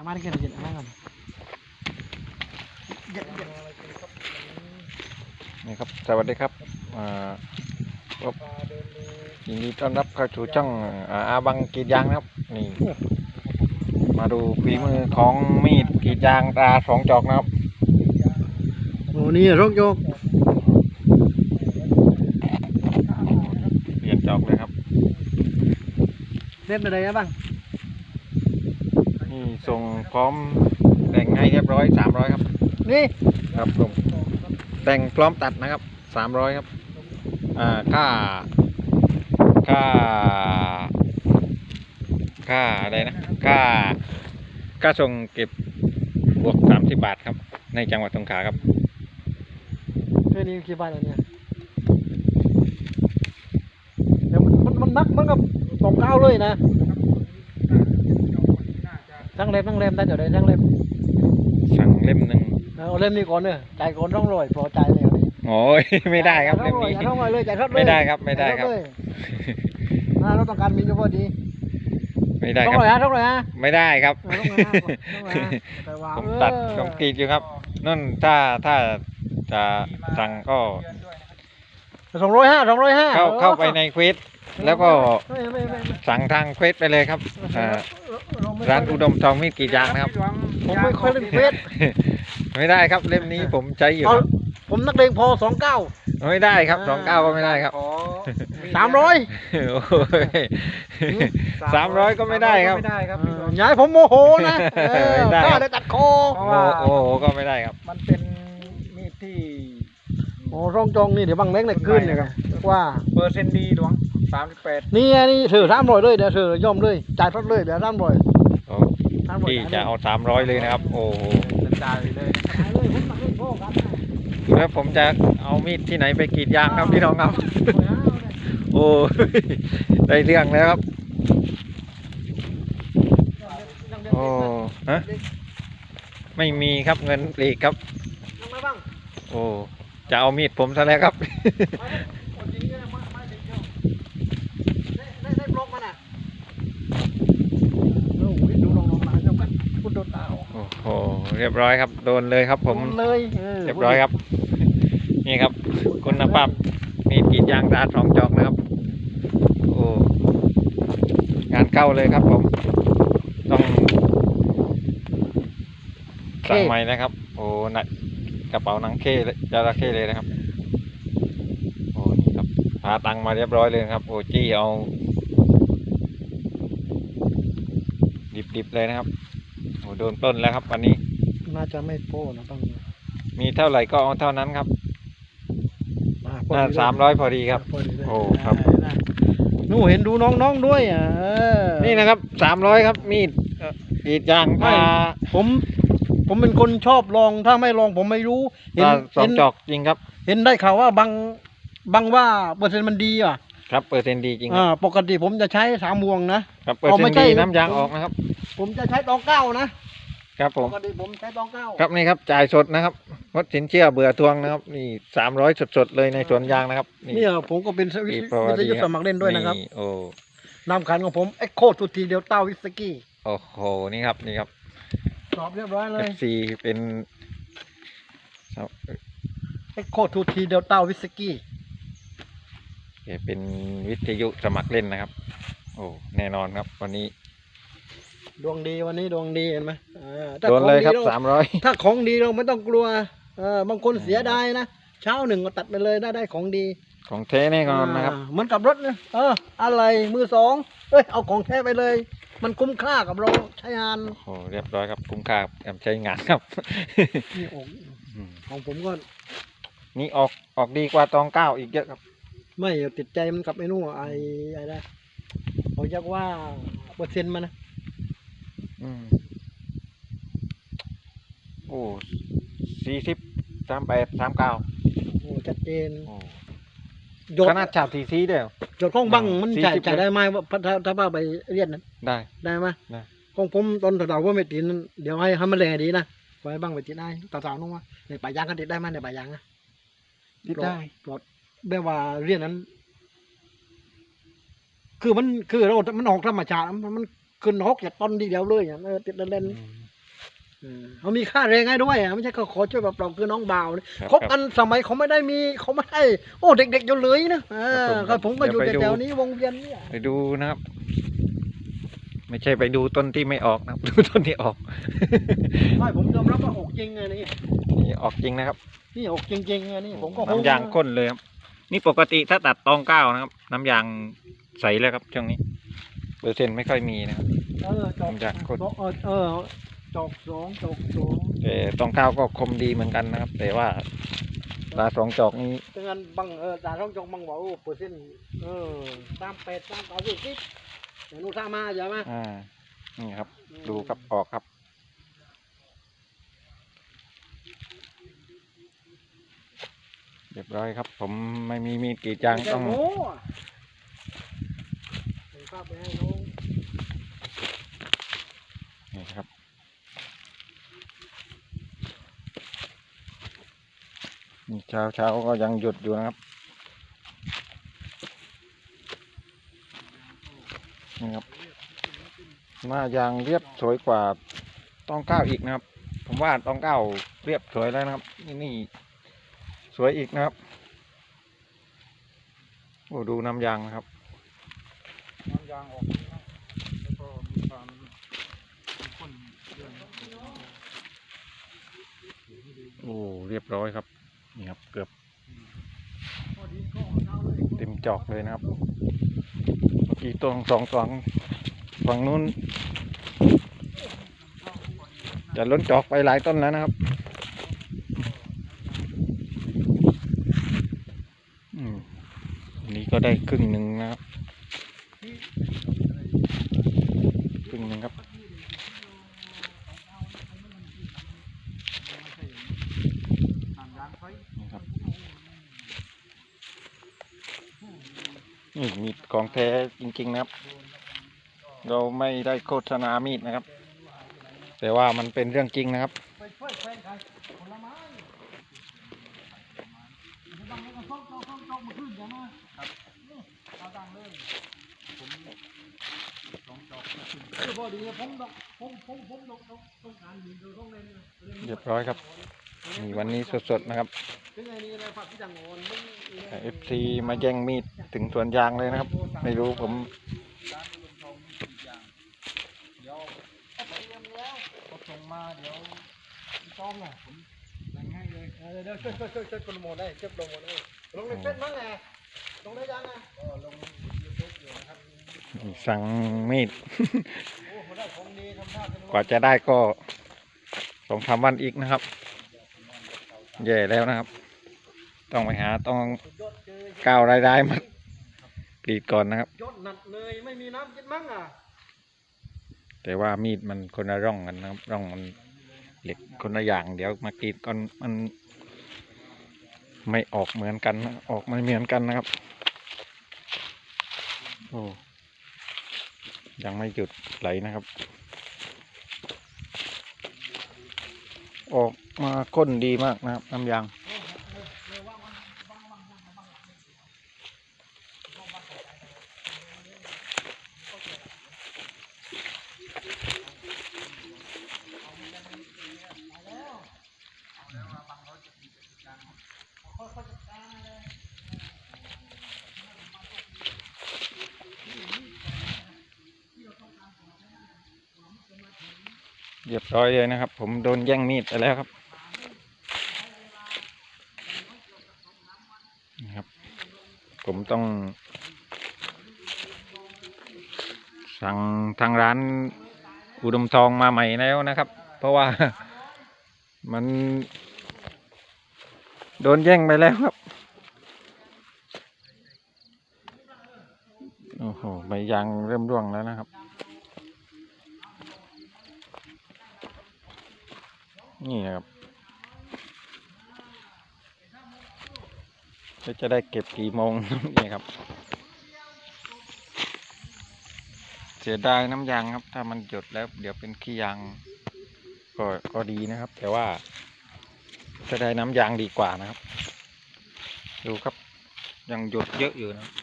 ยามาได้กินกินอะไรก่อนเย็ดเย็ดนี่ครับ สวัสดีครับอ่าครับยินดีต้อนรับเข้าสู่ช่องอาบังกรีดยางนะครับ นี่ มาดูฝีมือของมีดกรีดยางตาสองจอกนะครับโอ้นี่รกโยกเปลี่ยนจอกเลยครับเล่นอะไรนะบ้าง นี่ส่งพร้อมแต่งให้เรียบร้อยสามร้อยครับ นี่ครับผมแต่งพร้อมตัดนะครับสามร้อยครับอ่าค่าค่าค่าอะไรนะค่าค่าส่งเก็บบวกสามสิบบาทครับ ในจังหวัดสงขลาครับเท่านี้กี่บาทแล้วเนี่ยเดี๋ยวมันมันมันนักเหมันกับสองเก้าเลยนะ ทั้งเล็บทั้งเล็บได้เดี๋ยวได้ทั้งเล็บสั่งเล่มหนึ่งเอาเล่มนี้ก่อนเนอะจ่ายก่อนต้องรอยพอจ่ายเลยอันนี้โอ้ยไม่ได้ครับเล่มนี้จ่ายต้องรอยเลยจ่ายทอดเลยไม่ได้ครับไม่ได้ครับ จ่ายทอเลยอ่าเราต้องการมีเฉพาะดีไม่ได้ต้อคงรับรอยฮะต้องรอยฮะ ไม่ได้ครับ เออต้องรอยฮะต้องรอยฮะแต่ว่าผมตัดเออ ผมกรีดอยู่ครับนั่นถ้าถ้าจะสั่งก็สองร้อยห้าสองร้อยห้าเข้าเข้าไปในเควส แล้วก็ไม่ไม่ไม่ไม่สั่งทางเควสไปเลยครับอ่าร้านอุดมทองมีดกรีดยางนะครับ ผมไม่ค่อยเล่นเฟซไม่ได้ครับเล่มนี้ผมใช้อยู่เอาครับผมนักเลงพอสองเก้าไม่ได้ครับสองเก้าก็ไม่ได้ครับสามร้อยโอ้ยสามร้อยก็ไม่ได้ครับไม่ได้ครับพี่หลวงอย่าให้ผมโมโหนะเออไม่ได้กล้าได้ตัดคอเพราะโอ้ว่าโอ้โหก็ไม่ได้ครับ มันเป็นมีดที่โอ้ร่องจองนี่เดี๋ยวบังเล็กเนี่ยขึ้นเนี่ยครับว่าเปอร์เซ็นต์ดีหลวง สามสิบแปดนี่ไงนี่เธอสามร้อยเลยเดี๋ยวเธอย่อมเลยจ่ายทอดเลยเดี๋ยวสามร้อยโอ้สามร้อยที่จะเอาสามร้อยเลยนะครับ โอ้โหกระจายไปเลยจ่ายเลยผมนักเลงพอครับแล้วผมจะเอามีดที่ไหนไปกรีดยางครับพี่น้องครับ โอ้ยได้เรื่องแล้วครับโอ้ฮะไม่มีครับเงินปลีกครับนั่งมาบ้างโอ้จะเอามีดผมซะแล้วครับ มาเลยกดจริงเนี่ยมามาเดี๋ยวเดี๋ยวได้ได้ได้บล็อกมันอะโอ้โหดูลองลองมาเจ้ากันคุณโดนตาออก โอ้โห เรียบร้อยครับ โดนเลยครับผม เลยออเรียบร้อยครับ นี่ครับ คุณภาพมีดกรีดยางตาสองจอกนะครับ โอ้งานเข้าเลยครับผม ต้องสั่งใหม่นะครับ โอ้หนักกระเป๋าหนังเข้เลยจระเข้เลยนะครับ โอ้นี่ครับพาตังค์มาเรียบร้อยเลยนะครับ โอ้จี้เอา ดิบๆเลยนะครับโอ้โดนปล้นแล้วครับวันนี้ น่าจะไม่โป้นะต้องมีเท่าไหร่ก็เอาเท่านั้นครับมาพอน่าดีเลยสามร้อยพอดีครับพอดีเลยโอ้ครับได้หนูเห็นดูน้องๆด้วยอะเออนี่นะครับสามร้อยครับ มีดเอ่อกรีดยางไม่พาผม ผมเป็นคนชอบลองถ้าไม่ลองผมไม่รู้ เห็นตาสอเห็งนจอกจริงครับ เห็นได้ข่าวว่าบางบางว่าเปอร์เซ็นต์มันดีอะครับเปอร์เซ็นต์ดีจริงคอ่ารับปกติผมจะใช้สามวงนะครับเปอร์เอาเซ็ไม่นต์ใช่ดีน้ำยางออกนะครับ ผมจะใช้ตองเก้านะ ครับผปมกติผมใช้ตองเก้าครับนี่ครับจ่ายสดนะครับงดสินเชื่อเบื่อทวงนะครับ นี่สามร้อยสดๆเลยในสวนยางนะครับเนี่ยผมก็เป็นวินี่ทเพราะว่าวิทยุดีสมัครเล่นด้วยนะครับโอ้นามขันของผมเอ็กโคทูทีเดลต้าวิสกี้โอ้โหนี่ครับนี่ครับสอบเรียบร้อยเลย FC เป็นเอ็กโคทูทีเดลต้าวิสกี้เป็นวิทยุสมัครเล่นนะครับ โอ้แน่นอนครับ วันนี้ ดวงดีวันนี้ดวงดีเห็นไหมอ่าถ้าโดนเลยครับของดีสามร้อยถ้าของดีเราไม่ต้องกลัวเออบางคนเสียดายนะเช้าหนึ่งก็ตัดไปเลยได้ได้ของดีของแท้แน่นอนนะครับาเหมือนกับรถนะเออ อะไรมือสองเอ้ยเอาของแท้ไปเลย มันคุ้มค่ากับเราใช้งานโอ้เรียบร้อยครับคุ้มค่ากับใช้งานครับ นี่ผมของผมก็นี่ออกออกดีกว่าตองเก้าอีกเยอะครับ ไม่ติดใจมันกับไอ้นู่นไอ้ไอ้นะเขาเรียกว่าเปอร์เซ็นต์มันนะ อืมโอ้สี่สิบสามแปดสามเก้าโอ้ชัดเจนโอ้หยดขนาดฉาบสีซีเดียวหยดข้องบังมันสี่จ่ายสิบจ่ายได้ไหมว่าถ้าถ้าว่าไปเรียนนั้นได้ได้ไหมได้ของผมตอนสาวๆว่าไม่ติดนั้นเดี๋ยวให้ให้มันแรงดีนะไว้บ้างไปติดได้สาวๆน้องว่าในป่ายางก็ติดได้ไหมในป่ายางอะติดได้ปลอดแบบว่าเรียนนั้น คือมันคือเรา มันออกธรรมชาติมันมัน ขึ้นหกจากต้นทีเดียวเลยอะเออติดเล่นอืมๆเออเขามีค่าแรงให้ด้วยอะไม่ใช่เขาขอช่วยแบบเราคือน้องบ่าวนะครับคบกันสมัยเขาไม่ได้มีเขาไม่ได้โอ้เด็กๆอยู่เลยนะเออครับผมก็อยู่เดี๋ยวไปดู แถวๆนี้วงเวียนเนี่ย ไปดูนะครับ ไม่ใช่ไปดูต้นที่ไม่ออกนะครับ ดูต้นที่ออกใช่ผมยอมรับว่าออกจริงไงนี่นี่ออกจริงนะครับนี่ออกจริงๆไงนี่ผมก็น้ำยางข้นเลยครับ นี่ปกติถ้าตัดตองเก้านะครับ น้ำยางใสเลยครับช่วงนี้ เปอร์เซ็นต์ไม่ค่อยมีนะครับ เออจอกน้ำยางข้นเออเออจอกสองจอกสองแต่ตองเก้าก็คมดีเหมือนกันนะครับ แต่ว่าตาสองจอกนี้ดังนั้นบางเออแต่ต้องจอกบางว่าโอ้เปอร์เซ็นต์เออตามเป็ดตามเก้าสิบสิบเดี๋ยวนู้นสร้างมาใช่ไหมอ่านี่ครับ ดูครับออกครับ เรียบร้อยครับ ผมไม่มีมีดกรีดยางไม่ใช่ต้องโม้อะผม ภาพไปให้น้องนี่ครับ นี่เช้าเช้าก็ยังหยุดอยู่นะครับ นี่ครับ หน้ายางเรียบสวยกว่าต้องเก้าอีกนะครับ ผมว่าต้องเก้าเรียบสวยแล้วนะครับ นี่นี่สวยอีกนะครับ โอ้ดูน้ำยางนะครับางออกแล้วก็มีความมีข้นเรื่องโอ้เรียบร้อยครับนี่ครับเกือบเต็มจอกเลยนะครับเมื่อกี้ตรงสองสองฝั่งนู้น จะล้นจอกไปหลายต้นแล้วนะครับอืมนนี้ก็ได้ครึ่งหนึ่งนะครับ ครึ่ง หนึ่งครับ นี่ครับ นี่มีดของแท้จริง ๆ นะครับ เราไม่ได้โฆษณามีดนะครับ แต่ว่ามันเป็นเรื่องจริงนะครับไปช่วยแฟนใครผลไม้ไม่ต้องต้องซ่อมจอกซ่อมาขึ้นใช่ไหมครับเอาดังเลย คือพอดีผมดอกผมผมผมดอกดอกต้องการหินต้องเล่นะเรียบร้อยครับนี่วันนี้สดๆนะครับถึงไงนี่อะไรฝากพี่จังงอนมึงเอฟซีมาแย่งมีดถึงสวนยางเลยนะครับ ไม่รู้ผมร้านอุดมทองมีสี่อย่างเดี๋ยเขาส่งมาเดี๋ยวพี่ต้อมน่ะผมแต่งให้เลยเดี๋ยวช่วยช่วยช่วยช่วยคนโมได้ช่วยโปรโมได้ลงในเฟซมั้งไงลงได้ยังไงลงยูทูบอยู่นะครับ สั่งมีดโอ้โหได้ของดีทำท่าเป็นกว่าจะได้ก็สองสามวันอีกนะครับ แย่แล้วนะครับ ต้องไปหาต้องสุดยอดเจอก้าวรายๆมากรีดก่อนนะครับยอดหนักเลยไม่มีน้ำกินมั้งอะแต่ว่ามีดมันคนละร่องกันนะครับร่องมันเหล็กคนละอย่าง เดี๋ยวมากรีดก่อนมัน ไม่ออกเหมือนกันนะออกไม่เหมือนกันนะครับ โอ้ ยังไม่หยุดไหลนะครับ ออกมาก้นดีมากนะครับน้ำยาง เรียบร้อยเลยนะครับ ผมโดนแย่งมีดไปแล้วครับนี่ครับ ผมต้อง สั่งทางร้านอุดมทองมาใหม่แล้วนะครับ เพราะว่ามัน โดนแย่งไปแล้วครับโอ้โหใบยางเริ่มร่วงแล้วนะครับ นี่นะครับจะได้เก็บกี่โมงนี่ครับ เสียดายน้ำยางครับ ถ้ามันหยดแล้ว เดี๋ยวเป็นขี้ยางก็ก็ดีนะครับ แต่ว่า จะได้น้ำยางดีกว่านะครับ ดูครับยังหยดเยอะอยู่นะครับ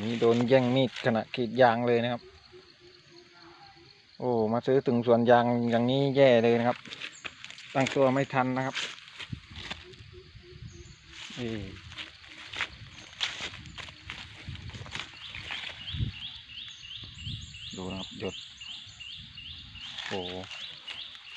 นี่โดนแย่งมีดขณะกรีดยางเลยนะครับ โอ้ มาซื้อถึงสวนยางอย่างนี้แย่เลยนะครับ ตั้งตัวไม่ทันนะครับนี่ดูนะครับหยดโอ้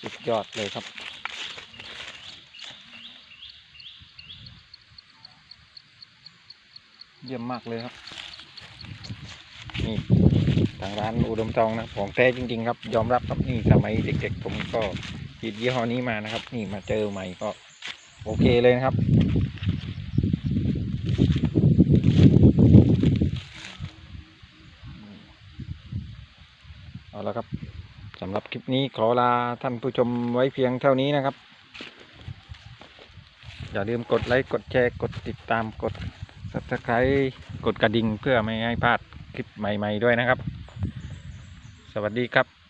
สุดยอดเลยครับเยี่ยมมากเลยครับ นี่ทางร้านอุดมทองนะของแท้จริง ๆ ครับ ยอมรับครับนี่สมัยเด็ก ๆ ผมก็ฉีดยี่ห้อนี้มานะครับ นี่มาเจอใหม่ก็โอเคเลยนะครับเอาละครับสำหรับคลิปนี้ขอลาท่านผู้ชมไว้เพียงเท่านี้นะครับ อย่าลืมกดไลค์ กดแชร์ กดติดตามกด subscribe กดกระดิ่งเพื่อไม่ให้พลาด คลิปใหม่ ๆ ด้วยนะครับ สวัสดีครับ